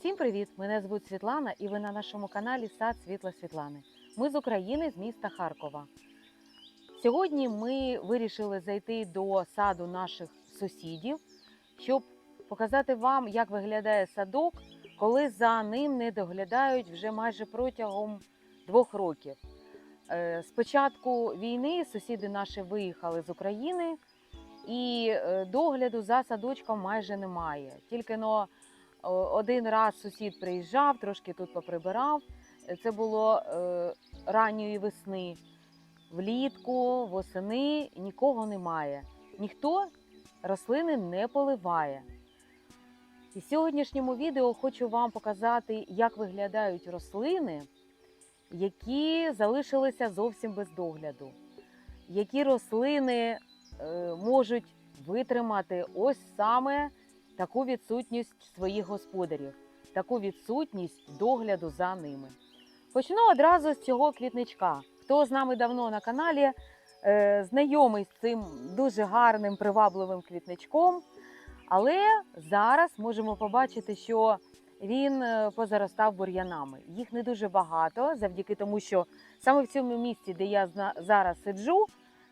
Всім привіт! Мене звуть Світлана і ви на нашому каналі Сад Світла Світлани. Ми з України, з міста Харкова. Сьогодні ми вирішили зайти до саду наших сусідів, щоб показати вам, як виглядає садок, коли за ним не доглядають вже майже протягом двох років. Е, З початку війни сусіди наші виїхали з України, і е, догляду за садочком майже немає. Тільки но один раз сусід приїжджав, трошки тут поприбирав. Е, Це було е, ранньої весни. Влітку, восени нікого немає. Ніхто рослини не поливає. І в сьогоднішньому відео хочу вам показати, як виглядають рослини, які залишилися зовсім без догляду. Які рослини е, можуть витримати ось саме таку відсутність своїх господарів, таку відсутність догляду за ними. Почну одразу з цього квітничка. Хто з нами давно на каналі, е, знайомий з цим дуже гарним привабливим квітничком. Але зараз можемо побачити, що він е, позаростав бур'янами. Їх не дуже багато, завдяки тому, що саме в цьому місці, де я зараз сиджу,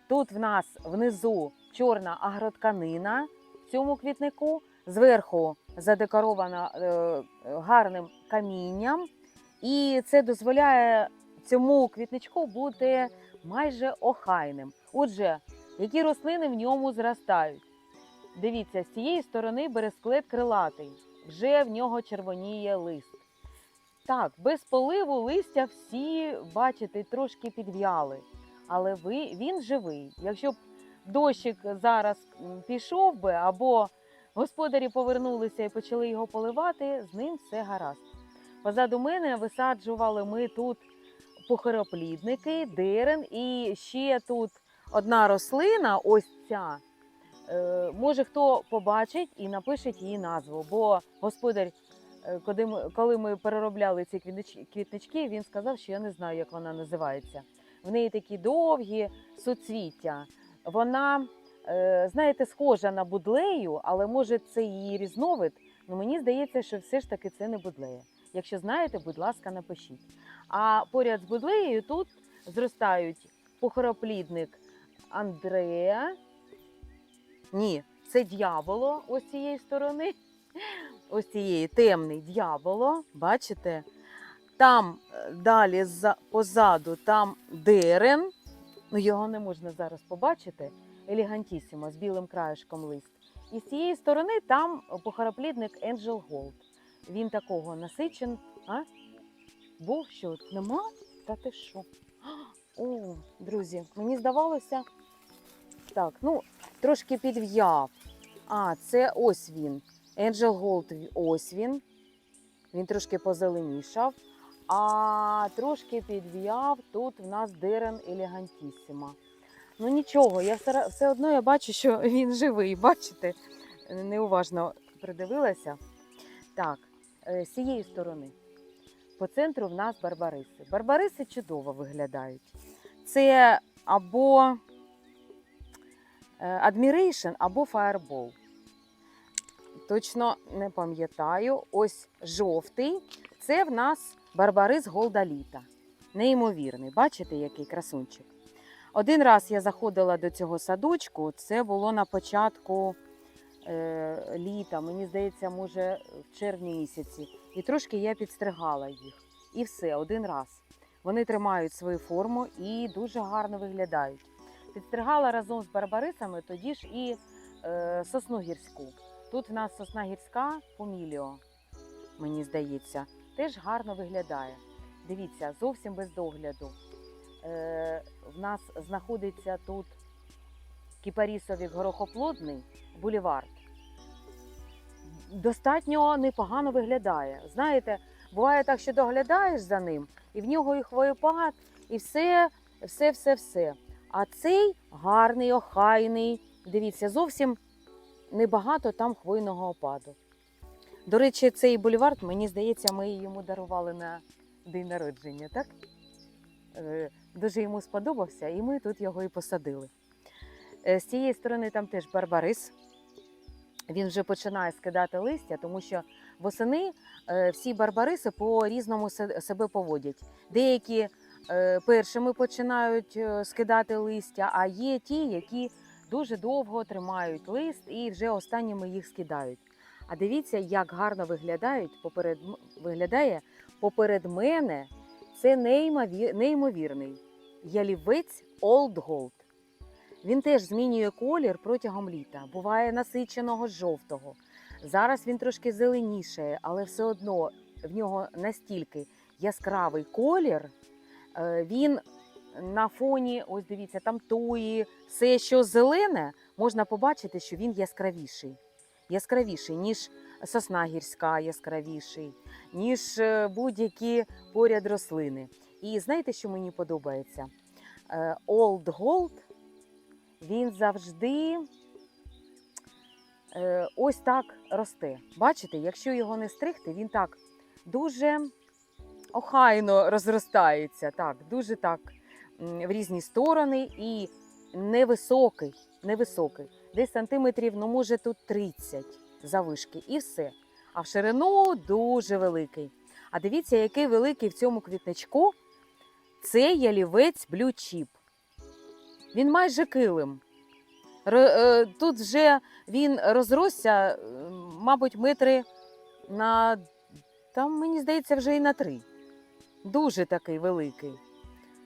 тут в нас внизу чорна агротканина в цьому квітнику, зверху задекорована е, гарним камінням, і це дозволяє цьому квітничку бути майже охайним. Отже, які рослини в ньому зростають? Дивіться, з цієї сторони бересклет крилатий, вже в нього червоніє лист. Так, без поливу листя всі, бачите, трошки підв'яли, але ви, він живий. Якщо б дощик зараз пішов би, або господарі повернулися і почали його поливати, з ним все гаразд. Позаду мене висаджували ми тут похороплідники, дерен і ще тут одна рослина, ось ця. Е, Може, хто побачить і напише її назву, бо господар, е, коли ми, переробляли ці квітнички, він сказав, що я не знаю, як вона називається. В неї такі довгі суцвіття. Вона, знаєте, схожа на будлею, але може це її різновид. Ну мені здається, що все ж таки це не будлея. Якщо знаєте, будь ласка, напишіть. А поряд з будлеєю тут зростають похороплідник Андрея. Ні, це дьяволо ось цієї сторони. Ось цієї темний дьяволо. Бачите? Там е, далі позаду там дерен. Ну, його не можна зараз побачити. Елегантісімо з білим краєшком лист. І з цієї сторони там похороплідник Angel Gold. Він такого насичен. А? Був що? Нема? Та ти що? О, друзі, мені здавалося. Так, ну, трошки підв'яв. А, це ось він. Angel Gold, ось він. Він трошки позеленішав. А трошки підв'яв тут в нас дерен елегантісіма. Ну нічого, я все, одно я бачу, що він живий. Бачите? Неуважно придивилася. Так, е, з цієї сторони. По центру в нас барбариси. Барбариси чудово виглядають. Це або е, Admiration, або Fireball. Точно не пам'ятаю. Ось жовтий. Це в нас барбарис Голдаліта. Неймовірний. Бачите, який красунчик. Один раз я заходила до цього садочку, це було на початку е, літа, мені здається, може, в червні місяці. І трошки я підстригала їх. І все, один раз. Вони тримають свою форму і дуже гарно виглядають. Підстригала разом з барбарисами тоді ж і е, сосну гірську. Тут в нас сосна гірська поміліо, мені здається, теж гарно виглядає. Дивіться, зовсім без догляду. Е, в нас знаходиться тут кіпарісовик горохоплодний булівард. Достатньо непогано виглядає. Знаєте, буває так, що доглядаєш за ним, і в нього і хвоєпад, і все, все, все, все. А цей гарний, охайний. Дивіться, зовсім небагато там хвойного опаду. До речі, цей бульвард, мені здається, ми йому дарували на день народження, так? Дуже йому сподобався, і ми тут його і посадили. Е, З цієї сторони там теж барбарис. Він вже починає скидати листя, тому що Восени е, всі барбариси по-різному себе поводять. Деякі е, першими починають скидати листя, а є ті, які дуже довго тримають лист і вже останніми їх скидають. А дивіться, як гарно виглядають поперед, виглядає поперед мене. Це неймовір, неймовірний ялівець Gold. Він теж змінює колір протягом літа. Буває насиченого жовтого. Зараз він трошки зеленішає, але все одно в нього настільки яскравий колір. Е, Він на фоні, ось дивіться, там туї, все, що зелене, можна побачити, що він яскравіший. Яскравіший, ніж сосна гірська, яскравіший, ніж е, будь-які поряд рослини. І знаєте, що мені подобається? Е, Old Gold, він завжди е, ось так росте. Бачите, якщо його не стригти, він так дуже охайно розростається, так, дуже так в різні сторони і невисокий, невисокий. Десь сантиметрів, ну може тут 30 завишки і все. А в ширину дуже великий. А дивіться, який великий в цьому квітничку. Це ялівець блючіп. Він майже килим. Е, Тут вже він розросся, е, мабуть, метри на там, мені здається, вже і на три. Дуже такий великий.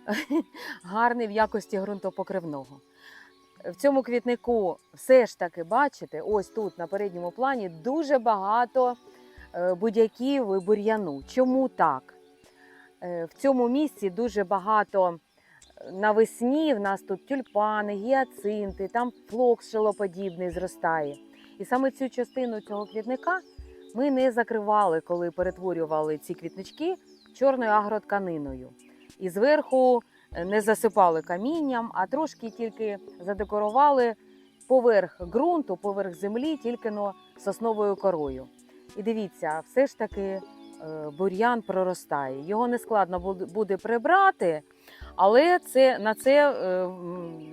Гарний в якості ґрунтопокривного. В цьому квітнику все ж таки бачите, ось тут на передньому плані дуже багато е, будь-яків і бур'яну. Чому так? Е, В цьому місці дуже багато е, навесні. В нас тут тюльпани, гіацинти, там флокс шилоподібний зростає. І саме цю частину цього квітника ми не закривали, коли перетворювали ці квітнички чорною агротканиною. І зверху е, не засипали камінням, а трошки тільки задекорували поверх ґрунту, поверх землі, тільки но сосновою корою. І дивіться, все ж таки бур'ян проростає. Його не складно буде- буде прибрати, але це, на це е,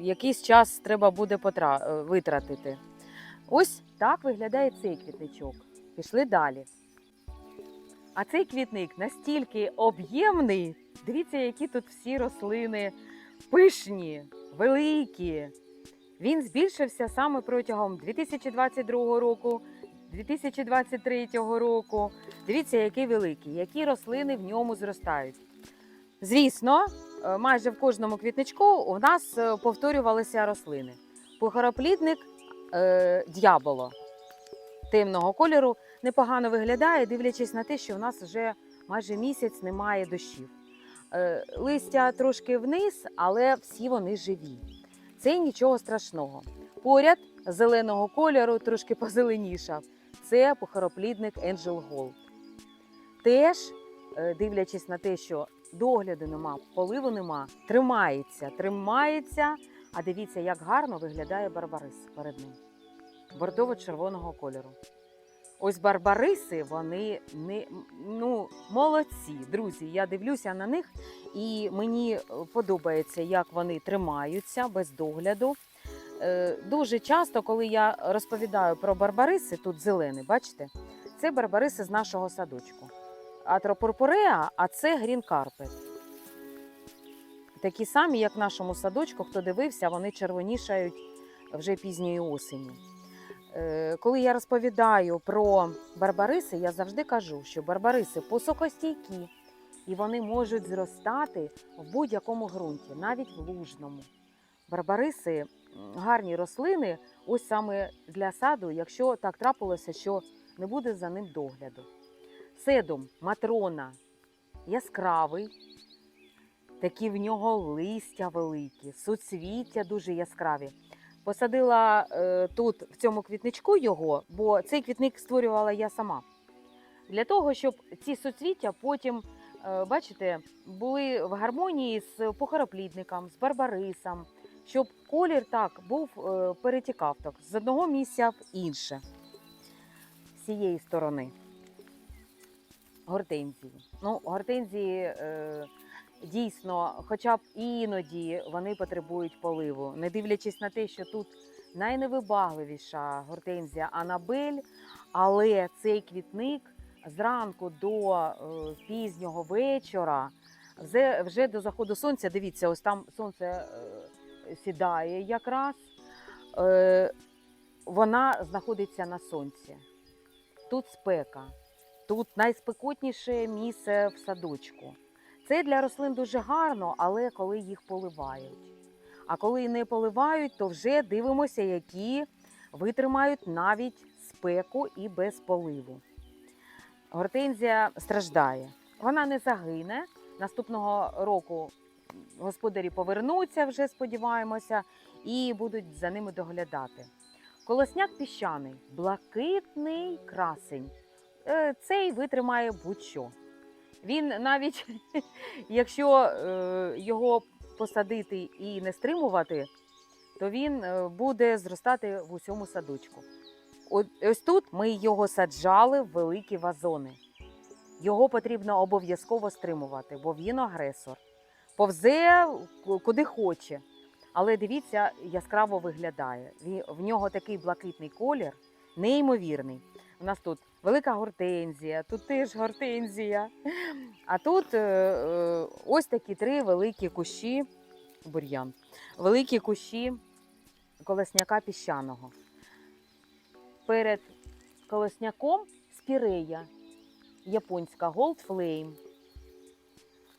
якийсь час треба буде потра- е, витратити. Ось так виглядає цей квітничок. Пішли далі. А цей квітник настільки об'ємний. Дивіться, які тут всі рослини пишні, великі. Він збільшився саме протягом 2022 року, 2023 року. Дивіться, який великий, які рослини в ньому зростають. Звісно, е, майже в кожному квітничку у нас е, повторювалися рослини. Пухороплідник е, д'яболо темного кольору непогано виглядає, дивлячись на те, що в нас вже майже місяць немає дощів. Е, Листя трошки вниз, але всі вони живі. Це нічого страшного. Поряд зеленого кольору, трошки позеленішав. Це пухороплідник Angel Gold. Теж, е, дивлячись на те, що догляду нема, поливу нема, тримається, тримається. А дивіться, як гарно виглядає барбарис перед ним. Бордово-червоного кольору. Ось барбариси, вони не ну молодці, друзі. Я дивлюся на них, і мені подобається, як вони тримаються без догляду. Е, Дуже часто, коли я розповідаю про барбариси, тут зелений, бачите, це барбариси з нашого садочку. Атропурпуреа, а це грін карпет. Такі самі, як в нашому садочку, хто дивився, вони червонішають вже пізньої осені. Е, Коли я розповідаю про барбариси, я завжди кажу, що барбариси посокостійкі і вони можуть зростати в будь-якому ґрунті, навіть в лужному. Барбариси гарні рослини, ось саме для саду, якщо так трапилося, що не буде за ним догляду. Седум матрона яскравий, такі в нього листя великі, суцвіття дуже яскраві. Посадила е, тут в цьому квітничку його, бо цей квітник створювала я сама. Для того, щоб ці суцвіття потім, е, бачите, були в гармонії з пухороплідником, з барбарисом, щоб колір так був е, перетікав так, з одного місця в інше. З цієї сторони. Гортензії. Ну, гортензії е, дійсно, хоча б іноді вони потребують поливу, не дивлячись на те, що тут найневибагливіша гортензія Анабель, але цей квітник зранку до е, пізнього вечора, вже, до заходу сонця, дивіться, ось там сонце сідає якраз, е, вона знаходиться на сонці. Тут спека, тут найспекотніше місце в садочку. Це для рослин дуже гарно, але коли їх поливають. А коли не поливають, то вже дивимося, які витримають навіть спеку і без поливу. Гортензія страждає. Вона не загине. Наступного року господарі повернуться, вже сподіваємося, і будуть за ними доглядати. Колосняк піщаний, блакитний красень. Е, Цей витримає будь-що. Він навіть, якщо е, його посадити і не стримувати, то він е, буде зростати в усьому садочку. Ось тут ми його саджали в великі вазони. Його потрібно обов'язково стримувати, бо він агресор. Повзе куди хоче. Але дивіться, яскраво виглядає. В нього такий блакитний колір, неймовірний. У нас тут велика гортензія, тут теж гортензія. А тут е, е, ось такі три великі кущі, бур'ян, великі кущі колесняка піщаного. Перед колесняком спірея, японська Gold Flame.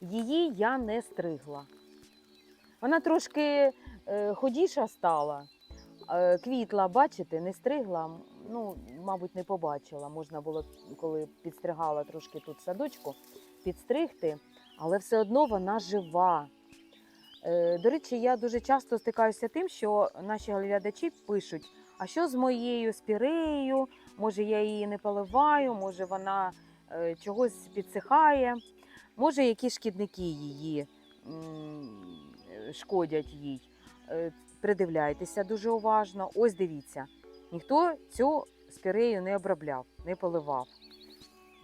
Її я не стригла. Вона трошки е, ходіша стала, е, квітла, бачите, не стригла. Ну, мабуть, не побачила. Можна було, коли підстригала трошки тут садочку, підстригти, але все одно вона жива. Е, До речі, я дуже часто стикаюся тим, що наші глядачі пишуть: а що з моєю спіреєю? Може, я її не поливаю, може вона чогось підсихає, може, які шкідники її шкодять їй. Е, Придивляйтеся дуже уважно. Ось дивіться, ніхто цю спірею не обробляв, не поливав.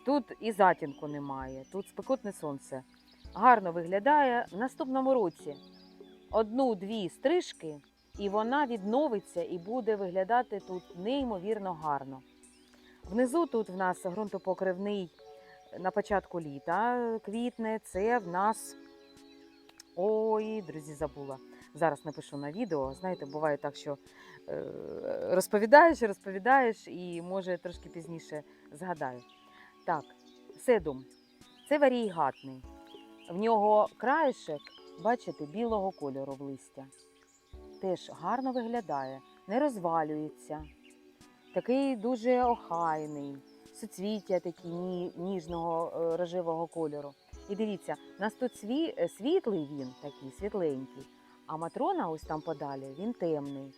Тут і затінку немає, тут спекотне сонце. Гарно виглядає в наступному році. Одну-дві стрижки, і вона відновиться і буде виглядати тут неймовірно гарно. Внизу тут в нас ґрунтопокривний на початку літа квітне. Це в нас. Ой, друзі, забула. Зараз напишу на відео. Знаєте, буває так, що е, розповідаєш, розповідаєш, і може трошки пізніше згадаю. Так, седум. Це варігатний. В нього краєшек, бачите, білого кольору в листя. Теж гарно виглядає, не розвалюється. Такий дуже охайний, суцвіття такі ніжного е, рожевого кольору. І дивіться, у нас тут сві, е, світлий він такий, світленький, а матрона ось там подалі, він темний.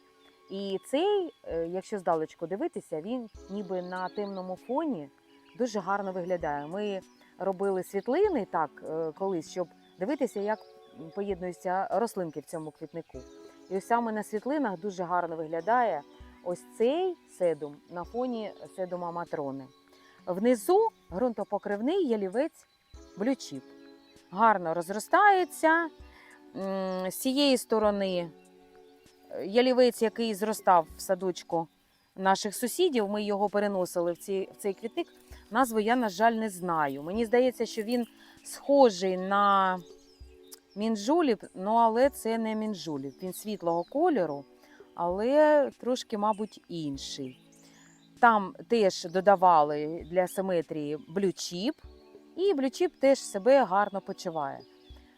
І цей, е, якщо здалечку дивитися, він ніби на темному фоні дуже гарно виглядає. Ми робили світлини так колись, щоб дивитися, як поєднуються рослинки в цьому квітнику. І ось саме на світлинах дуже гарно виглядає ось цей седум на фоні седума матрони. Внизу ґрунтопокривний ялівець блючіп. Гарно розростається. З цієї сторони е, ялівець, який зростав в садочку наших сусідів, ми його переносили в цей, в цей квітник. Назву я, на жаль, не знаю. Мені здається, що він схожий на мінжуліп, ну але це не мінжуліп. Він світлого кольору, але трошки, мабуть, інший. Там теж додавали для симетрії блючіп, і блючіп теж себе гарно почуває.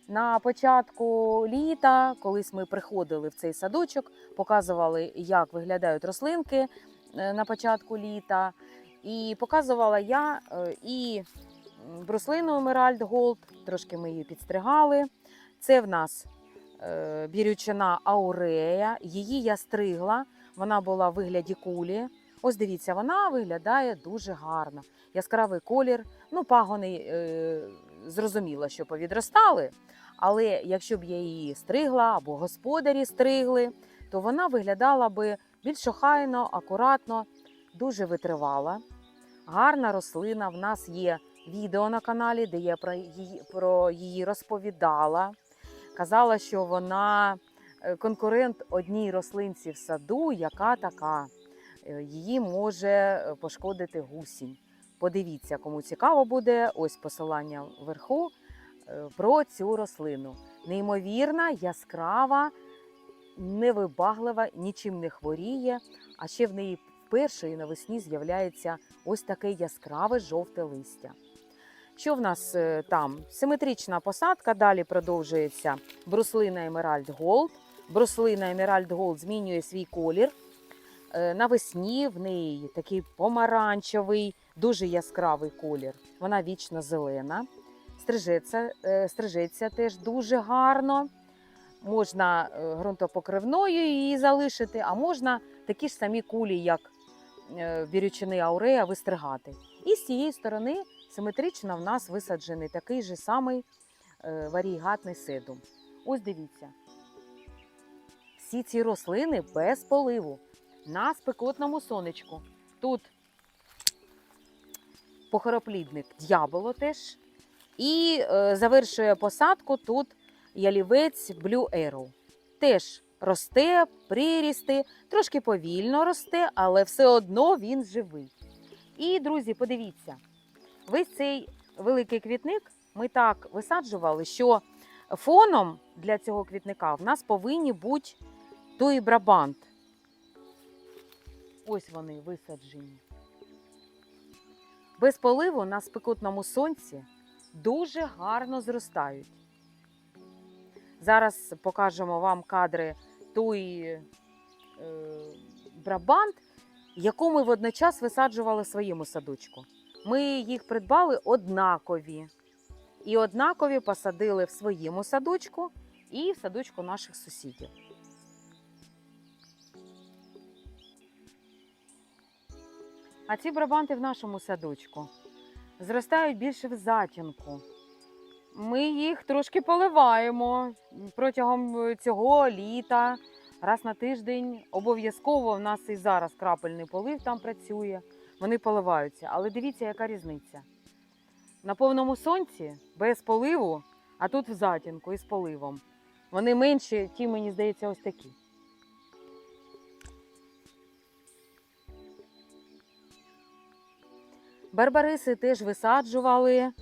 На початку літа, колись ми приходили в цей садочок, показували, як виглядають рослинки е, на початку літа. І показувала я е, і бруслину Емеральд Голд, трошки ми її підстригали. Це в нас е, бірючина аурея. Її я стригла, вона була в вигляді кулі. Ось дивіться, вона виглядає дуже гарно. Яскравий колір. Ну, пагони е, зрозуміло, що повідростали. Але якщо б я її стригла або господарі стригли, то вона виглядала би більш охайно, акуратно, дуже витривала. Гарна рослина. В нас є відео на каналі, де я про її, про її розповідала. Казала, що вона е, конкурент одній рослинці в саду, яка така. Е, Її може е, пошкодити гусінь. Подивіться, кому цікаво буде, ось посилання вверху е, про цю рослину. Неймовірна, яскрава, невибаглива, нічим не хворіє, а ще в неї вперше і навесні з'являється ось таке яскраве жовте листя. Що в нас там? Симетрична посадка, далі продовжується бруслина Emerald Gold. Бруслина Emerald Gold змінює свій колір. Е, Навесні в неї такий помаранчевий, дуже яскравий колір. Вона вічно зелена. Стрижеться, е, стрижеться теж дуже гарно. Можна е, ґрунтопокривною її залишити, а можна такі ж самі кулі, як бірючини аурея, вистригати. І з цієї сторони симетрично в нас висаджений такий же самий варігатний седум. Ось дивіться. Всі ці рослини без поливу на спекотному сонечку. Тут похороплідник д'яболо теж. І е, завершує посадку тут ялівець Blue Arrow. Теж росте, прирісти, трошки повільно росте, але все одно він живий. І, друзі, подивіться, весь цей великий квітник ми так висаджували, що фоном для цього квітника в нас повинні бути той брабант. Ось вони висаджені. Без поливу на спекотному сонці дуже гарно зростають. Зараз покажемо вам кадри той е, брабант, яку ми водночас висаджували в своєму садочку. Ми їх придбали однакові. І однакові посадили в своєму садочку і в садочку наших сусідів. А ці брабанти в нашому садочку зростають більше в затінку. Ми їх трошки поливаємо протягом е, цього літа, раз на тиждень. Обов'язково в нас і зараз крапельний полив там працює. Вони поливаються. Але дивіться, яка різниця. На повному сонці без поливу, а тут в затінку із поливом. Вони менші, ті, мені здається, ось такі. Барбариси теж висаджували е,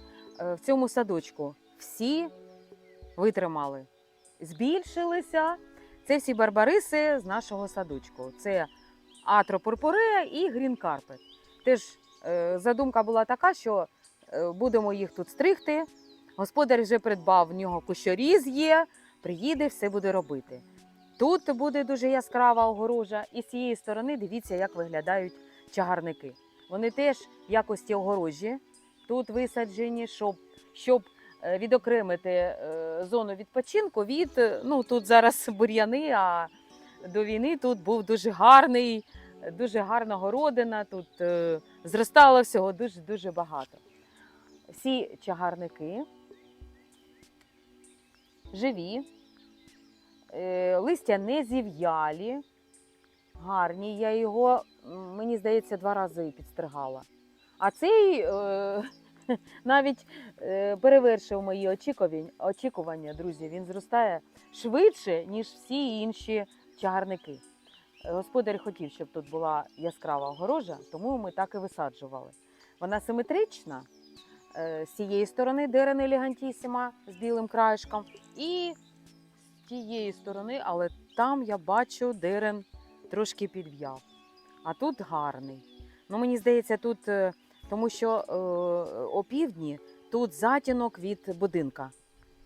в цьому садочку. Всі витримали, збільшилися. Це всі барбариси з нашого садочку. Це атропурпурея і грінкарпет. Теж е, задумка була така, що е, будемо їх тут стригти. Господар вже придбав в нього кущоріз є, приїде, все буде робити. Тут буде дуже яскрава огорожа, і з цієї сторони дивіться, як виглядають чагарники. Вони теж в якості огорожі тут висаджені, щоб, щоб е, відокремити е, зону відпочинку від е, ну тут зараз бур'яни, а до війни тут був дуже гарний, дуже гарна городина. Тут зростало всього дуже дуже багато. Всі чагарники живі, листя не зів'ялі, гарні. Я його, мені здається, два рази підстригала. А цей е, навіть е, перевершив мої очікування, очікування, друзі. Він зростає швидше, ніж всі інші чагарники. Господар хотів, щоб тут була яскрава огорожа, тому ми так і висаджували. Вона симетрична. е, З цієї сторони дерен елегантісіма з білим краєшком, і з тієї сторони, але там я бачу дерен трошки підв'яв. А тут гарний. Ну, мені здається, тут, е, тому що е, опівдні тут затінок від будинка.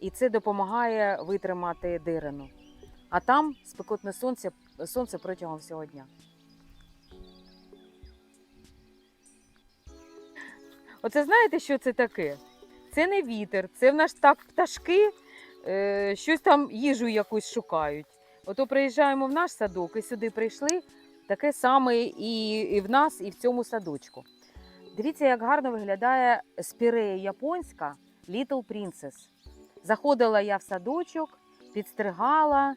І це допомагає витримати дирену. А там спекотне сонце, сонце протягом всього дня. Оце знаєте, що це таке? Це не вітер, це в нас так пташки е, щось там їжу якусь шукають. Ото приїжджаємо в наш садок і сюди прийшли, таке саме і, і в нас, і в цьому садочку. Дивіться, як гарно виглядає спірея японська Little Princess. Заходила я в садочок, підстригала,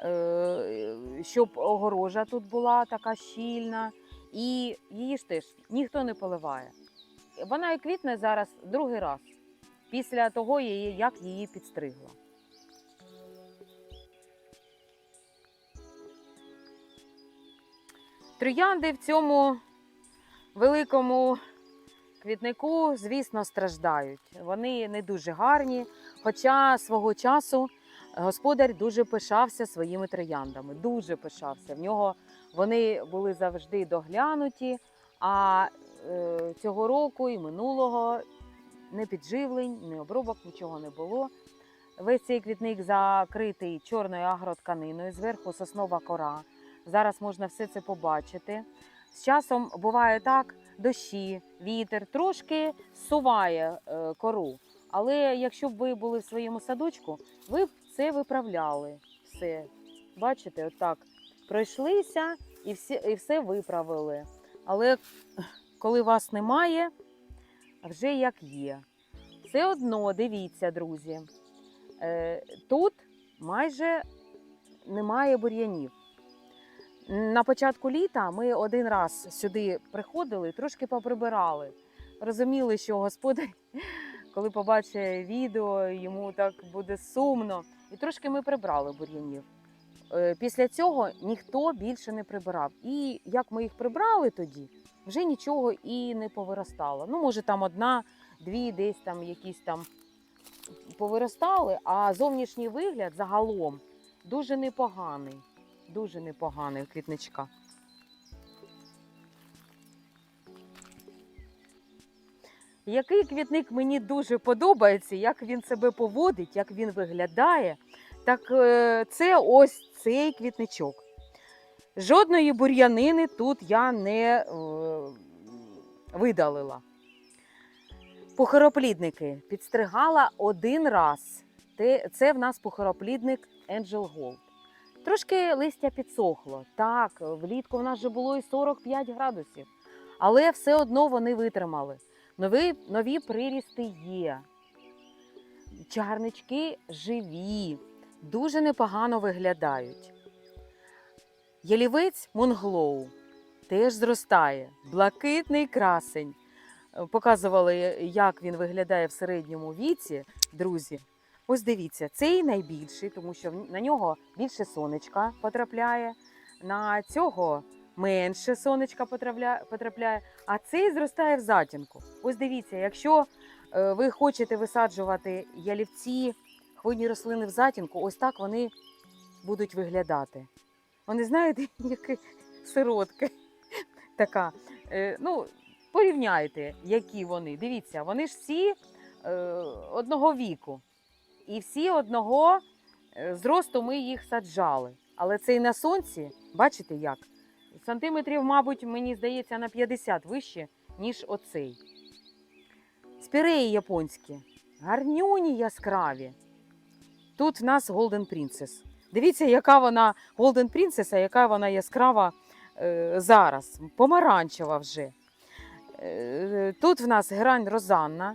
е, щоб огорожа тут була така щільна, і її ж теж ніхто не поливає. Вона і квітне зараз другий раз після того, як її підстригла. Троянди в цьому великому квітнику, звісно, страждають. Вони не дуже гарні. Хоча свого часу господар дуже пишався своїми трояндами. Дуже пишався. В нього вони були завжди доглянуті. А е, цього року і минулого не підживлень, не обробок, нічого не було. Весь цей квітник закритий чорною агротканиною, зверху соснова кора. Зараз можна все це побачити. З часом буває так, дощі, вітер трошки суває е, кору. Але якщо б ви були в своєму садочку, ви б це виправляли. Все. Бачите, отак пройшлися і, всі, і все виправили. Але коли вас немає, вже як є. Все одно дивіться, друзі. Е, Тут майже немає бур'янів. На початку літа ми один раз сюди приходили, трошки поприбирали. Розуміли, що господар, коли побачить відео, йому так буде сумно. І трошки ми прибрали бур'янів. Е, Після цього ніхто більше не прибирав. І як ми їх прибрали тоді, вже нічого і не повиростало. Ну, може, там одна, дві, десь там якісь там повиростали, а зовнішній вигляд загалом дуже непоганий. Дуже непоганий квітничка. Який квітник мені дуже подобається, як він себе поводить, як він виглядає, так е, це ось цей квітничок. Жодної бур'янини тут я не е, видалила. Пухароплідники підстригала один раз. Це в нас пухароплідник Angel Gold. Трошки листя підсохло. Так, влітку в нас вже було і 45 градусів, але все одно вони витримали. Нові, нові прирісти є. Чарнички живі, дуже непогано виглядають. Ялівець Монглоу теж зростає. Блакитний красень. Е, Показували, як він виглядає в середньому віці, друзі. Ось дивіться, цей найбільший, тому що на нього більше сонечка потрапляє, на цього менше сонечка потрапляє, а цей зростає в затінку. Ось дивіться, якщо е, ви хочете висаджувати ялівці, хвойні рослини в затінку, ось так вони будуть виглядати. Вони знаєте, які сиротки така. Е, ну, порівняйте, які вони. Дивіться, вони ж всі е, одного віку. І всі одного е, зросту ми їх саджали. Але цей на сонці, бачите як? Сантиметрів, мабуть, мені здається, на 50 вище, ніж оцей. Спіреї японські, гарнюні яскраві. Тут в нас Golden Princess. Дивіться, яка вона Golden Princess, а яка вона яскрава е, зараз. Помаранчева вже. Е, тут в нас грань Розанна.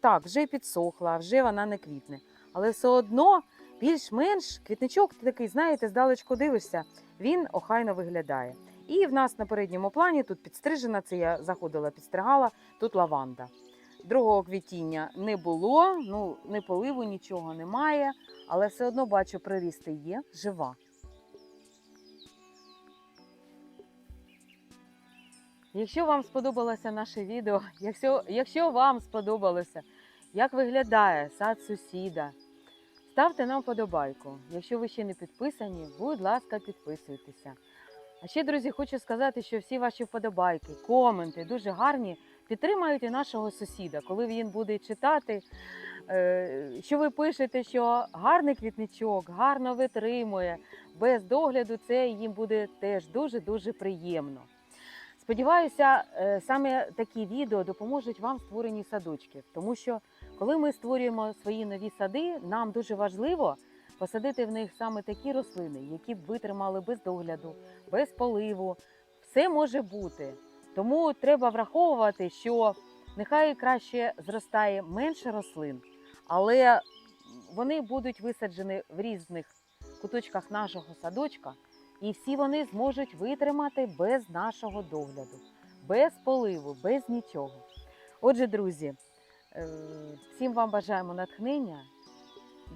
Так, вже підсохла, вже вона не квітне. Але все одно більш-менш квітничок такий, знаєте, здалечку дивишся, він охайно виглядає. І в нас на передньому плані тут підстрижена, це я заходила, підстригала, тут лаванда. Другого квітіння не було, ну не поливу, нічого немає, але все одно бачу, прирісти є, жива. Якщо вам сподобалося наше відео, якщо, якщо вам сподобалося, як виглядає сад сусіда, ставте нам вподобайку. Якщо ви ще не підписані, будь ласка, підписуйтеся. А ще, друзі, хочу сказати, що всі ваші вподобайки, коменти дуже гарні підтримають і нашого сусіда, коли він буде читати, е, що ви пишете, що гарний квітничок, гарно витримує, без догляду це їм буде теж дуже-дуже приємно. Сподіваюся, е, саме такі відео допоможуть вам в створенні садочків, тому що коли ми створюємо свої нові сади, нам дуже важливо посадити в них саме такі рослини, які б витримали без догляду, без поливу. Все може бути. Тому треба враховувати, що нехай краще зростає менше рослин, але вони будуть висаджені в різних куточках нашого садочка, і всі вони зможуть витримати без нашого догляду, без поливу, без нічого. Отже, друзі, е, всім вам бажаємо натхнення.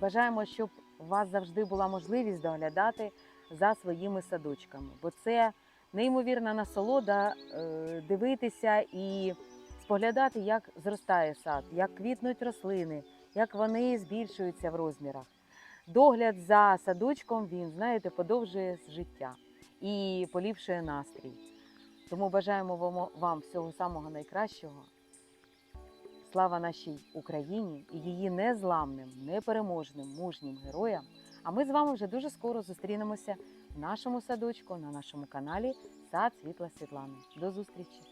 Бажаємо, щоб у вас завжди була можливість доглядати за своїми садочками, бо це неймовірна насолода е, дивитися і споглядати, як зростає сад, як квітнуть рослини, як вони збільшуються в розмірах. Догляд за садочком він, знаєте, подовжує життя і поліпшує настрій. Тому бажаємо вам- всього самого найкращого. Слава нашій Україні і її незламним, непереможним, мужнім героям. А ми з вами вже дуже скоро зустрінемося в нашому садочку на нашому каналі Сад Світла Світлани. До зустрічі!